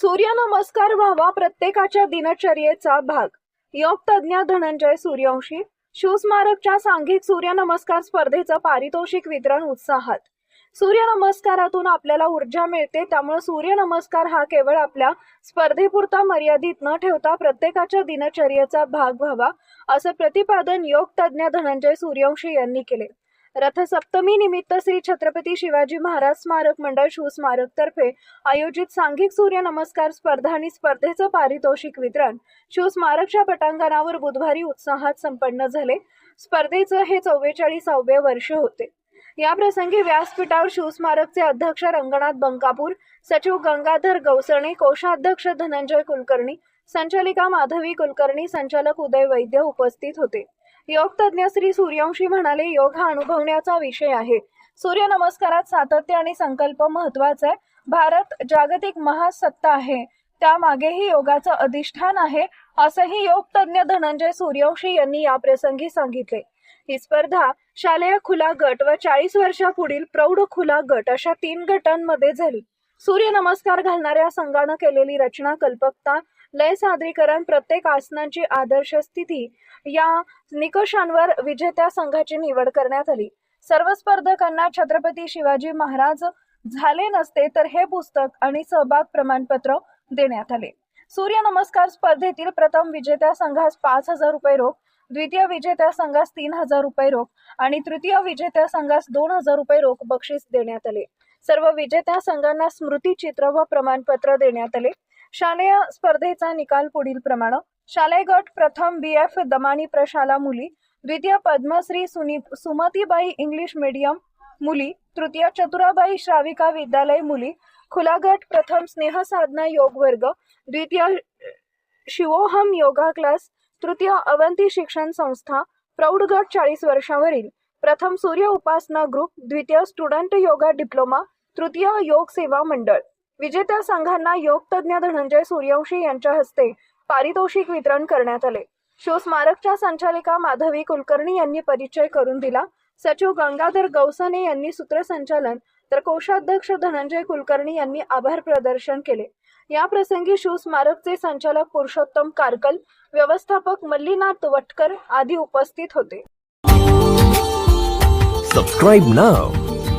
सूर्यनमस्कार व्हावा प्रत्येकाच्या दिनचर्येचा भाग. योग तज्ञ धनंजय सूर्यवंशी शिवस्मारकच्या सांघिक सूर्यनमस्कार स्पर्धेचं पारितोषिक वितरण उत्साहात. सूर्यनमस्कारातून आपल्याला ऊर्जा मिळते त्यामुळे सूर्यनमस्कार हा केवळ आपल्या स्पर्धेपुरता मर्यादित न ठेवता प्रत्येकाच्या दिनचर्येचा भाग व्हावा असं प्रतिपादन योग तज्ज्ञ धनंजय सूर्यवंशी यांनी केले. रथसप्तमी निमित्त श्री छत्रपती शिवाजी महाराज स्मारक मंडळ शिवस्मारक तर्फे आयोजित सांघिक सूर्य नमस्कार स्पर्धा आणि स्पर्धेचं पारितोषिक वितरण. शिवस्मारकच्या पटांगणावर बुधवारी उत्साहात संपन्न झाले. स्पर्धेचं हे चव्वेचाळीसावे वर्ष होते. या प्रसंगी व्यासपीठावर शिवस्मारकचे अध्यक्ष रंगनाथ बंकापूर सचिव गंगाधर गवसणे कोषाध्यक्ष धनंजय कुलकर्णी संचालिका माधवी कुलकर्णी संचालक उदय वैद्य उपस्थित होते. योग तज्ज्ञ श्री सूर्यवंशी म्हणाले योग हा अनुभवण्याचा विषय आहे. सूर्य नमस्कारात सातत्य आणि संकल्प महत्त्वाचा आहे. भारत जागतिक महासत्ता आहे. त्यामागेही योगाचं अधिष्ठान आहे असंही योग तज्ज्ञ धनंजय सूर्यवंशी यांनी या प्रसंगी सांगितले. ही स्पर्धा शालेय खुला गट व चाळीस वर्षापुढील प्रौढ खुला गट अशा तीन गटांमध्ये झाली. सूर्य नमस्कार घालणाऱ्या संघानं केलेली रचना कल्पकता लय सादरीकरण प्रत्येक आसनांची आदर्श स्थिती या निकषांवर विजेत्या संघाची निवड करण्यात आली. सर्व स्पर्धकांना छत्रपती शिवाजी महाराज झाले नसते तर हे पुस्तक आणि सहभाग प्रमाणपत्र देण्यात आले. सूर्य नमस्कार स्पर्धेतील प्रथम विजेत्या संघास पाच हजार रुपये रोख द्वितीय विजेत्या संघास तीन हजार रुपये रोख आणि तृतीय विजेत्या संघास दोन हजार रुपये रोख बक्षीस देण्यात आले. सर्व विजेत्या संघांना स्मृतिचित्र व प्रमाणपत्र देण्यात आले. शालेय स्पर्धेचा निकाल पुढील प्रमाणे. शालेय गट प्रथम बी. एफ. दमानी प्रशाला मुली. द्वितीय पद्मश्री सुनी सुमतीबाई इंग्लिश मीडियम मुली. तृतीय चतुराबाई श्राविका विद्यालय मुली. खुला गट प्रथम स्नेहसाधना योग वर्ग. द्वितीय शिवोहम योगा क्लास. तृतीय अवंती शिक्षण संस्था. प्रौढ गट चाळीस वर्षावरील. प्रथम सूर्य उपासना ग्रुप. द्वितीय स्टुडंट योगा डिप्लोमा. तृतीय योग सेवा मंडळ. विजेत्या संघांना योग तज्ज्ञ धनंजय सूर्यवंशी यांच्या हस्ते पारितोषिक वितरण करण्यात आले. शिवस्मारकच्या संचालिका माधवी कुलकर्णी यांनी परिचय करून दिला. सचिव गंगाधर गौसने यांनी सूत्रसंचालन तर कोषाध्यक्ष धनंजय कुलकर्णी यांनी आभार प्रदर्शन केले. या प्रसंगी शिवस्मारकचे संचालक पुरुषोत्तम कारकल व्यवस्थापक मल्लीनाथ वटकर आदी उपस्थित होते. सबस्क्राईब नाव